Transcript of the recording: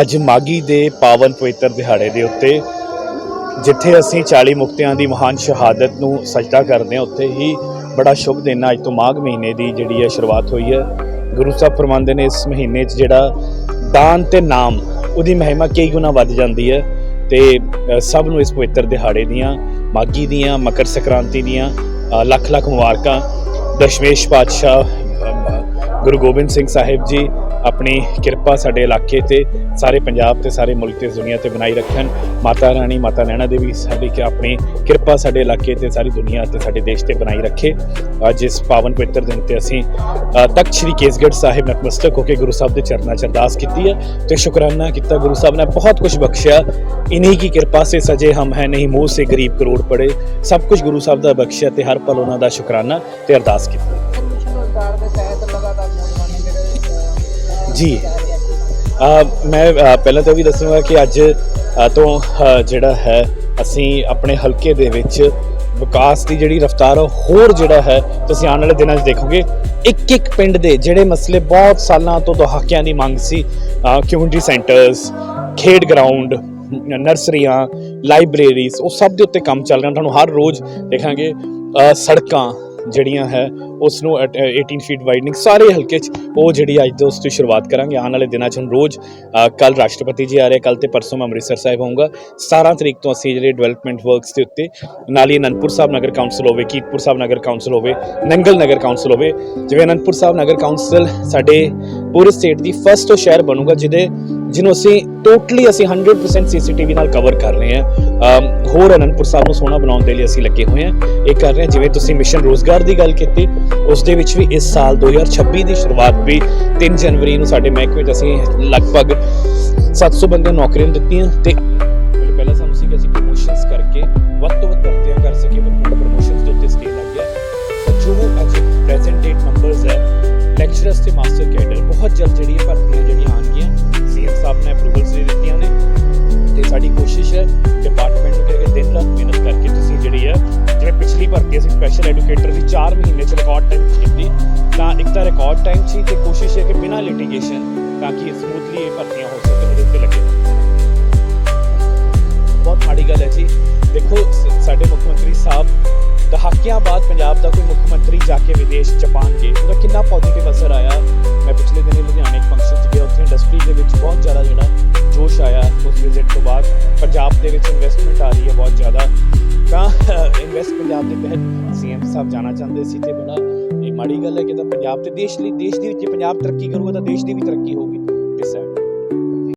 ਅੱਜ ਮਾਗੀ ਦੇ ਪਾਵਨ ਪਵਿੱਤਰ ਦਿਹਾੜੇ ਦੇ ਉੱਤੇ ਜਿੱਥੇ ਅਸੀਂ 40 ਮੁਕਤਿਆਂ ਦੀ ਮਹਾਨ ਸ਼ਹਾਦਤ ਨੂੰ ਸਜਦਾ ਕਰਦੇ ਹਾਂ, ਉੱਥੇ ਹੀ ਬੜਾ ਸ਼ੁਭ ਦਿਨ ਅੱਜ ਤੋਂ ਮਾਘ ਮਹੀਨੇ ਦੀ ਜਿਹੜੀ ਹੈ ਸ਼ੁਰੂਆਤ ਹੋਈ ਹੈ। ਗੁਰੂ ਸਾਹਿਬ ਫਰਮਾਉਂਦੇ ਨੇ ਇਸ ਮਹੀਨੇ 'ਚ ਜਿਹੜਾ ਦਾਨ ਤੇ ਨਾਮ, ਉਹਦੀ ਮਹਿਮਾ ਕਈ ਗੁਣਾ ਵੱਧ ਜਾਂਦੀ ਹੈ ਤੇ ਸਭ ਨੂੰ ਇਸ ਪਵਿੱਤਰ ਦਿਹਾੜੇ ਦੀਆਂ ਮਾਗੀ ਦੀਆਂ, ਮਕਰ ਸੰਕ੍ਰਾਂਤੀ ਦੀਆਂ ਲੱਖ ਲੱਖ ਮੁਬਾਰਕਾਂ। ਦਸ਼ਮੇਸ਼ ਪਾਤਸ਼ਾਹ ਗੁਰੂ ਗੋਬਿੰਦ ਸਿੰਘ ਸਾਹਿਬ ਜੀ ਆਪਣੀ ਕਿਰਪਾ ਸਾਡੇ ਇਲਾਕੇ ਤੇ, ਸਾਰੇ ਪੰਜਾਬ ਤੇ, ਸਾਰੇ ਮੁਲਕ ਤੇ ਦੁਨੀਆ ਤੇ ਬਣਾਈ ਰੱਖਣ। ਮਾਤਾ ਰਾਣੀ, ਮਾਤਾ ਨੈਣਾ ਦੇਵੀ ਸਾਡੀ ਕਿ ਆਪਣੀ ਕਿਰਪਾ ਸਾਡੇ ਇਲਾਕੇ ਤੇ, ਸਾਰੀ ਦੁਨੀਆ ਤੇ, ਸਾਡੇ ਦੇਸ਼ ਤੇ ਬਣਾਈ ਰੱਖੇ। ਅੱਜ ਇਸ ਪਾਵਨ ਪਵਿੱਤਰ ਦਿਨ ਤੇ ਅਸੀਂ ਤਖਤ ਸ੍ਰੀ ਕੇਸਗੜ੍ਹ ਸਾਹਿਬ ਨਤਮਸਤਕ ਹੋ ਕੇ ਗੁਰੂ ਸਾਹਿਬ ਦੇ ਚਰਨਾਂ 'ਚ ਅਰਦਾਸ ਕੀਤੀ ਹੈ ਤੇ ਸ਼ੁਕਰਾਨਾ ਕੀਤਾ। ਗੁਰੂ ਸਾਹਿਬ ਨੇ ਬਹੁਤ ਕੁਝ ਬਖਸ਼ਿਆ। ਇਨਹੀ ਕੀ ਕਿਰਪਾ ਸੇ ਸਜੇ ਹਮ ਹੈ, ਨਹੀਂ ਮੋਹ ਸੇ ਗਰੀਬ ਕਰੋੜ ਪੜੇ। ਸਭ ਕੁਝ ਗੁਰੂ ਸਾਹਿਬ ਦਾ ਬਖਸ਼ਿਆ ਤੇ ਹਰ ਪਲ ਉਹਨਾਂ ਦਾ ਸ਼ੁਕਰਾਨਾ ਤੇ ਅਰਦਾਸ ਕੀਤੀ। ਜੀ ਮੈਂ ਪਹਿਲਾਂ ਤਾਂ ਇਹ ਵੀ ਦੱਸੂੰਗਾ ਕਿ ਅੱਜ ਤੋਂ ਜਿਹੜਾ ਹੈ, ਅਸੀਂ ਆਪਣੇ ਹਲਕੇ ਦੇ ਵਿੱਚ ਵਿਕਾਸ ਦੀ ਜਿਹੜੀ ਰਫ਼ਤਾਰ ਹੋਰ ਜਿਹੜਾ ਹੈ, ਤੁਸੀਂ ਆਉਣ ਵਾਲੇ ਦਿਨਾਂ 'ਚ ਦੇਖੋਗੇ। ਇੱਕ ਇੱਕ ਪਿੰਡ ਦੇ ਜਿਹੜੇ ਮਸਲੇ ਬਹੁਤ ਸਾਲਾਂ ਤੋਂ ਦਹਾਕਿਆਂ ਦੀ ਮੰਗ ਸੀ ਕਮਿਊਨਿਟੀ ਸੈਂਟਰਸ ਖੇਡ ਗਰਾਊਂਡ ਨਰਸਰੀਆਂ ਲਾਇਬ੍ਰੇਰੀਜ਼ ਉਹ ਸਭ ਦੇ ਉੱਤੇ ਕੰਮ ਚੱਲ ਰਿਹਾ ਤੁਹਾਨੂੰ ਹਰ ਰੋਜ਼ ਦੇਖਾਂਗੇ ਸੜਕਾਂ ਜਿਹੜੀਆਂ ਹੈ ਉਸ ਨੂੰ ਅਟ- 18 ਫੀਟ ਵਾਈਡਨਿੰਗ ਸਾਰੇ ਹਲਕੇ 'ਚ ਉਹ ਜਿਹੜੀ ਅੱਜ ਤੋਂ ਉਸ ਤੋਂ ਸ਼ੁਰੂਆਤ ਕਰਾਂਗੇ। ਆਉਣ ਵਾਲੇ ਦਿਨਾਂ 'ਚ ਹੁਣ ਰੋਜ਼ ਕੱਲ ਰਾਸ਼ਟਰਪਤੀ ਜੀ ਆ ਰਹੇ ਕੱਲ ਤੇ ਪਰਸੋਂ ਮੈਂ ਅੰਮ੍ਰਿਤਸਰ ਸਾਹਿਬ ਹੋਊਂਗਾ 17 ਤਰੀਕ ਤੋਂ ਅਸੀਂ ਜਿਹੜੇ ਡਿਵੈਲਪਮੈਂਟ ਵਰਕਸ ਦੇ ਉੱਤੇ, ਨਾਲ ਹੀ ਅਨੰਦਪੁਰ ਸਾਹਿਬ ਨਗਰ ਕੌਂਸਲ ਹੋਵੇ, ਕੀਰਤਪੁਰ ਸਾਹਿਬ ਨਗਰ ਕੌਂਸਲ ਹੋਵੇ, ਨੰਗਲ ਨਗਰ ਕੌਂਸਲ ਹੋਵੇ, ਜਿਵੇਂ ਅਨੰਦਪੁਰ ਸਾਹਿਬ ਨਗਰ ਕੌਂਸਲ ਸਾਡੇ ਪੂਰੇ ਸਟੇਟ ਦੀ ਫਸਟ ਸ਼ਹਿਰ ਬਣੂਗਾ, ਜਿਹਦੇ ਜਿਹਨੂੰ ਅਸੀਂ ਟੋਟਲੀ ਅਸੀਂ 100% ਸੀਸੀਟੀਵੀ ਨਾਲ ਕਵਰ ਕਰ ਰਹੇ ਹਾਂ। ਹੋਰ ਅਨੰਦਪੁਰ ਸਾਹਿਬ ਨੂੰ ਸੋਹਣਾ ਬਣਾਉਣ ਦੇ ਲਈ ਅਸੀਂ ਲੱਗੇ ਹੋਏ ਹਾਂ। ਇਹ ਕਰ ਰਹੇ ਹਾਂ, ਜਿਵੇਂ ਤੁਸੀਂ ਮਿਸ਼ਨ ਰੋਜ਼ਗਾਰ ਦੀ ਗੱਲ ਕੀਤੀ, ਉਸ ਦੇ ਵਿੱਚ ਵੀ ਇਸ ਸਾਲ 2026 ਦੀ ਸ਼ੁਰੂਆਤ ਵੀ 3 ਜਨਵਰੀ ਨੂੰ ਸਾਡੇ ਮਹਿਕਮੇ 'ਚ ਅਸੀਂ ਲਗਭਗ 700 ਬੰਦੇ ਨੂੰ ਨੌਕਰੀਆਂ ਦਿੱਤੀਆਂ ਤੇ ਕੋਸ਼ਿਸ਼ ਹੈ ਡਿਪਾਰਟਮੈਂਟ ਨੂੰ ਕਿ ਦਿਨ ਰਾਤ ਮਿਹਨਤ ਕਰਕੇ ਤੁਸੀਂ ਜਿਹੜੀ ਹੈ ਜਿਵੇਂ ਪਿਛਲੀ ਭਰਤੀ ਅਸੀਂ ਸਪੈਸ਼ਲ ਐਡੂਕੇਟਰ ਦੀ 4 ਮਹੀਨੇ ਚ ਰਿਕਾਰਡ ਟਾਈਮ ਕੀਤੀ, ਤਾਂ ਇੱਕ ਤਾਂ ਰਿਕਾਰਡ ਟਾਈਮ ਸੀ ਤੇ ਕੋਸ਼ਿਸ਼ ਹੈ ਕਿ ਬਿਨਾਂ ਲਿਟੀਗੇਸ਼ਨ ਤਾਂ ਕਿ ਸਮੂਥਲੀ ਇਹ ਭਰਤੀਆਂ ਹੋ ਸਕਣ ਉਹਦੇ ਉੱਤੇ ਲੱਗੇ। ਬਹੁਤ ਮਾੜੀ ਗੱਲ ਹੈ ਜੀ। ਦੇਖੋ ਸਾਡੇ ਮੁੱਖ ਮੰਤਰੀ ਸਾਹਿਬ ਦਹਾਕਿਆਂ ਬਾਅਦ ਪੰਜਾਬ ਦਾ ਕੋਈ ਮੁੱਖ ਮੰਤਰੀ ਜਾ ਕੇ ਵਿਦੇਸ਼ ਜਾਪਾਨ ਗਏ, ਉਹਦਾ ਕਿੰਨਾ ਪੋਜ਼ਿਟਿਵ ਅਸਰ ਆਇਆ। ਮੈਂ ਪਿਛਲੇ ਦਿਨ ਲੁਧਿਆਣੇ ਇੱਕ ਫੰਕਸ਼ਨ 'ਚ ਗਿਆ, ਉੱਥੇ ਇੰਡਸਟਰੀ ਦੇ ਵਿੱਚ ਬਹੁਤ ਜ਼ਿਆਦਾ ਜਿਹੜਾ ਜੋਸ਼ ਆਇਆ ਉਸ ਵਿਜ਼ਿਟ ਤੋਂ ਬਾਅਦ। ਪੰਜਾਬ ਦੇ ਵਿੱਚ ਇਨਵੈਸਟਮੈਂਟ ਆ ਰਹੀ ਹੈ ਬਹੁਤ ਜ਼ਿਆਦਾ। ਤਾਂ ਇਨਵੈਸਟ ਪੰਜਾਬ ਦੇ ਤਹਿਤ ਸੀਐਮ ਸਾਹਿਬ ਜਾਣਾ ਚਾਹੁੰਦੇ ਸੀ ਤੇ ਬੜਾ ਇਹ ਮਾੜੀ ਗੱਲ ਹੈ ਕਿ ਤਾਂ ਪੰਜਾਬ ਤੇ ਦੇਸ਼ ਲਈ ਦੇਸ਼ ਦੀ ਜੇ ਪੰਜਾਬ ਤਰੱਕੀ ਕਰੂਗਾ ਤਾਂ ਦੇਸ਼ ਦੀ ਵੀ ਤਰੱਕੀ ਹੋਊਗੀ।